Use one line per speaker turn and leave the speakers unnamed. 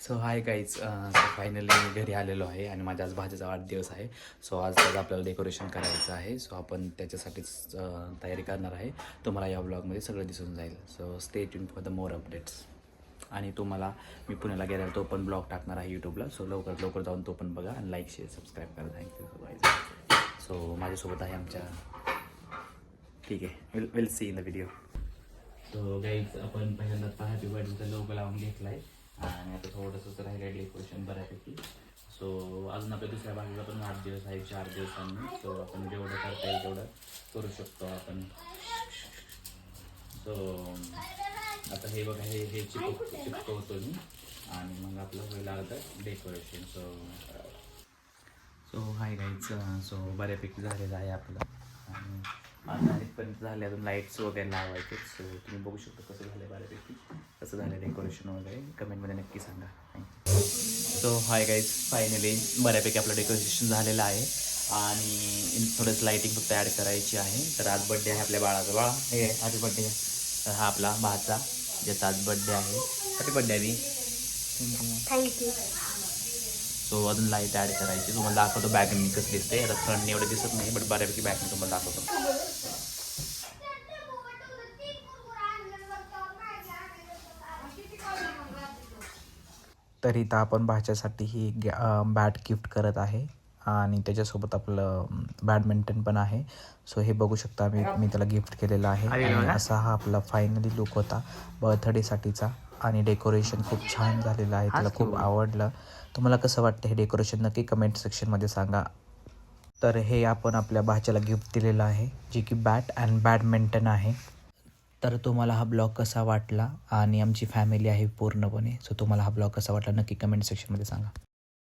So hi guys so finally मी घरी आलेलो आहे आणि माझ्या आज भाजीचा वाढदिवस आहे. सो आज त्याचं आपल्याला डेकोरेशन करायचं आहे. सो आपण त्याच्यासाठीच तयारी करणार आहे. तुम्हाला या ब्लॉगमध्ये सगळं दिसून जाईल. So stay tuned for the more updates आणि तुम्हाला मी पुण्याला गेल्यावर तो पण ब्लॉग टाकणार आहे यूट्यूबला सो लवकर लवकर जाऊन तो पण बघा आणि लाईक शेअर सबस्क्राईब करा. थँक्यू सो माझ्यासोबत आहे आमच्या ठीक आहे. Will will see in the video so guys आपण पहिल्यांदा हॅपी बर्थडेचा लोगो लावून घेतला आहे आणि आता थोडंसं राहिलं डेकोरेशन बऱ्यापैकी. सो अजून आपल्या दुसऱ्या भागाला पण वाढदिवस आहे चार दिवसांनी. सो आपण जेवढं करता येईल तेवढं करू शकतो आपण. सो आता हे बघा हे हे चिपक होतो मी. आणि मग आपलं होईल अर्धा decoration so so hi guys so बऱ्यापैकी झालेलं आहे आपलं. आणि आता इथपर्यंत झाले अजून लाईट्स वगैरे लावायचे सो तुम्ही बघू शकता कसं झालं आहे बऱ्यापैकी. कसं झालं डेकोरेशन वगैरे. कमेंटमध्ये नक्की सांगा. सो हाय गाईज फायनली बऱ्यापैकी आपलं डेकोरेशन झालेलं आहे. आणि थोडंसं लाईटिंग फक्त ॲड करायची आहे. तर आज बड्डे आहे आपल्या बाळाचा. बाळा हे हॅपी बड्डे तर हा आपला भाचा ज्याचा आज बड्डे आहे. हॅपी बड्डे आहे
थँक्यू
सो अजून लाइट ॲड करायची. तुम्हाला दाखवतो बॅगनी कसं दिसते आता फ्रंटने एवढं दिसत नाही बट बऱ्यापैकी बॅगनी तुम्हाला दाखवतो. तर इथं आपण भाच्यासाठी ही बॅट गिफ्ट करत आहे. आणि त्याच्यासोबत आपलं बॅडमिंटन पण आहे. सो हे बघू शकता मी मी त्याला गिफ्ट केलेलं आहे. आणि असा हा आपला फायनली लुक होता. बर्थडेसाठीचा आणि डेकोरेशन खूप छान झालेलं आहे. त्याला खूप आवडलं. तुम्हाला कसं वाटतं हे डेकोरेशन नक्की कमेंट सेक्शनमध्ये सांगा. तर हे आपण आपल्या भाच्याला गिफ्ट दिलेलं आहे. जे की बॅट अँड बॅडमिंटन आहे. तर तुम्हाला हा ब्लॉग कसा वाटला? आणि आमची फॅमिली आहे पूर्णपणे. सो तुम्हाला हा ब्लॉग कसा वाटला? नक्की कमेंट सेक्शनमध्ये सांगा.